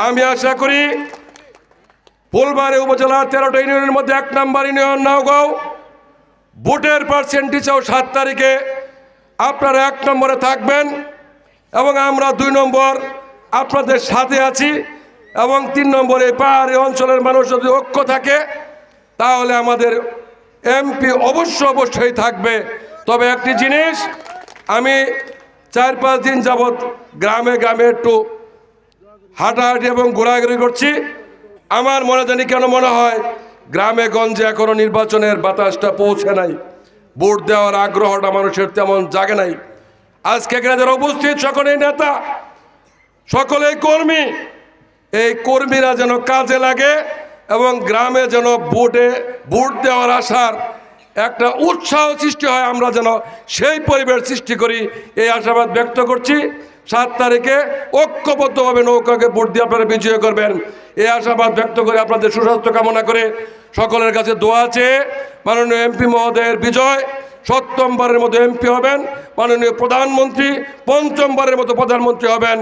আমি আশা করি ফুলবাড়ি উপজেলার তেরোটা ইউনিয়নের মধ্যে এক নম্বর ইউনিয়ন নাওগাঁও ভোটের পার্সেন্টেজও সাত তারিখে। আপনারা এক নম্বরে থাকবেন এবং আমরা দুই নম্বর আপনাদের সাথে আছি এবং তিন নম্বরে পাহাড়ি অঞ্চলের মানুষ যদি ঐক্য থাকে, তাহলে আমাদের এমপি অবশ্য অবশ্যই থাকবে। তবে একটি জিনিস, আমি চার পাঁচ দিন যাবৎ গ্রামে গ্রামে একটু হাঁটাহাঁটি এবং ঘোরাঘুরি করছি। আমার মনে জানি কেন মনে হয়, গ্রামে গঞ্জে এখনও নির্বাচনের বাতাসটা পৌঁছে নাই। ভোট দেওয়ার আগ্রহটা মানুষের তেমন জাগে নাই। আজকে এখানে যারা উপস্থিত, সকলেই নেতা, সকলেই কর্মী, এই কর্মীরা যেন কাজে লাগে এবং গ্রামে যেন ভোটে ভোট দেওয়ার আশার একটা উৎসাহ সৃষ্টি হয় আমরা যেন সেই পরিবেশ সৃষ্টি করি। এই আশাবাদ ব্যক্ত করছি। সাত তারিখে ঐক্যবদ্ধভাবে নৌকাকে ভোট দিয়ে আপনারা বিজয় করবেন। এই আশাবাদ ব্যক্ত করে আপনাদের সুস্বাস্থ্য কামনা করে সকলের কাছে দোয়া চেয়ে মাননীয় এমপি মহোদয়ের বিজয় সপ্তমবারের মতো এমপি হবেন। মাননীয় প্রধানমন্ত্রী পঞ্চমবারের মতো প্রধানমন্ত্রী হবেন।